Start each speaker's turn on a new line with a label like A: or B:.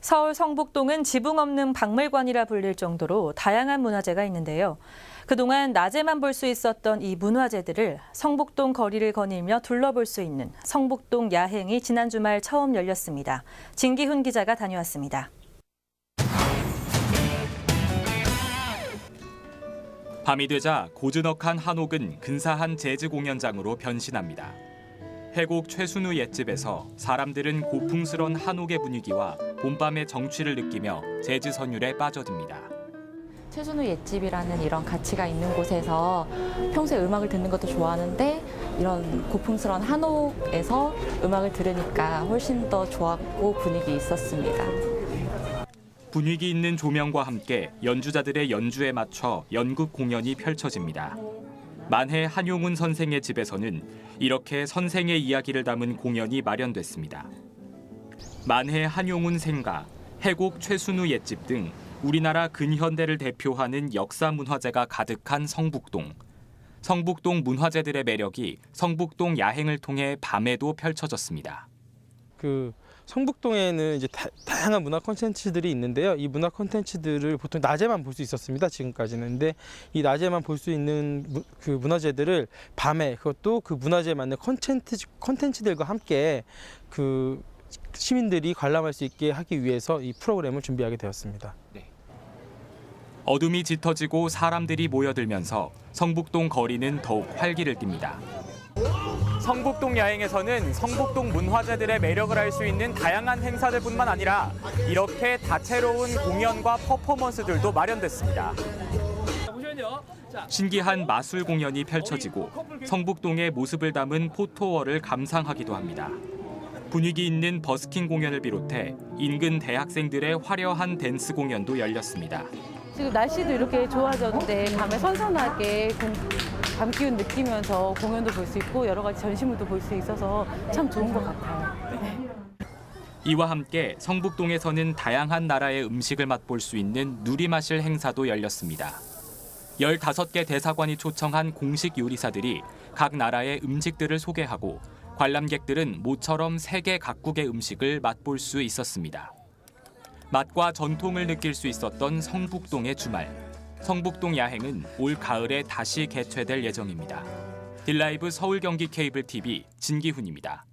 A: 서울 성북동은 지붕 없는 박물관이라 불릴 정도로 다양한 문화재가 있는데요. 그동안 낮에만 볼 수 있었던 이 문화재들을 성북동 거리를 거닐며 둘러볼 수 있는 성북동 야행이 지난 주말 처음 열렸습니다. 진기훈 기자가 다녀왔습니다.
B: 밤이 되자 고즈넉한 한옥은 근사한 재즈 공연장으로 변신합니다. 해곡 최순우 옛집에서 사람들은 고풍스런 한옥의 분위기와 봄밤의 정취를 느끼며 재즈 선율에 빠져듭니다.
C: 최순우 옛집이라는 이런 가치가 있는 곳에서 평소에 음악을 듣는 것도 좋아하는데 이런 고풍스러운 한옥에서 음악을 들으니까 훨씬 더 좋았고 분위기 있었습니다.
B: 분위기 있는 조명과 함께 연주자들의 연주에 맞춰 연극 공연이 펼쳐집니다. 만해 한용운 선생의 집에서는 이렇게 선생의 이야기를 담은 공연이 마련됐습니다. 만해 한용운 생가, 해곡 최순우 옛집 등 우리나라 근현대를 대표하는 역사 문화재가 가득한 성북동. 성북동 문화재들의 매력이 성북동 야행을 통해 밤에도 펼쳐졌습니다.
D: 그 성북동에는 이제 다, 양한 문화 콘텐츠들이 있는데요. 이 문화 콘텐츠들을 보통 낮에만 볼 수 있었습니다. 지금까지는. 근데 이 낮에만 볼 수 있는 무- 그 문화재들을 밤에 그것도 그 문화재에 맞는 콘텐츠 콘텐츠들과 함께 그 시민들이 관람할 수 있게 하기 위해서 이 프로그램을 준비하게 되었습니다.
B: 어둠이 짙어지고 사람들이 모여들면서 성북동 거리는 더욱 활기를 띱니다. 성북동 야행에서는 성북동 문화재들의 매력을 알 수 있는 다양한 행사들뿐만 아니라 이렇게 다채로운 공연과 퍼포먼스들도 마련됐습니다. 신기한 마술 공연이 펼쳐지고 성북동의 모습을 담은 포토월을 감상하기도 합니다. 분위기 있는 버스킹 공연을 비롯해 인근 대학생들의 화려한 댄스 공연도 열렸습니다.
E: 지금 날씨도 이렇게 좋아졌는데 밤에 선선하게 공- 밤 기운 느끼면서 공연도 볼 수 있고 여러 가지 전시물도 볼 수 있어서 참 좋은 것 같아요.
B: 이와 함께 성북동에서는 다양한 나라의 음식을 맛볼 수 있는 누리마실 행사도 열렸습니다. 15개 대사관이 초청한 공식 요리사들이 각 나라의 음식들을 소개하고 관람객들은 모처럼 세계 각국의 음식을 맛볼 수 있었습니다. 맛과 전통을 느낄 수 있었던 성북동의 주말. 성북동 야행은 올 가을에 다시 개최될 예정입니다. 딜라이브 서울 경기 케이블 TV 진기훈입니다.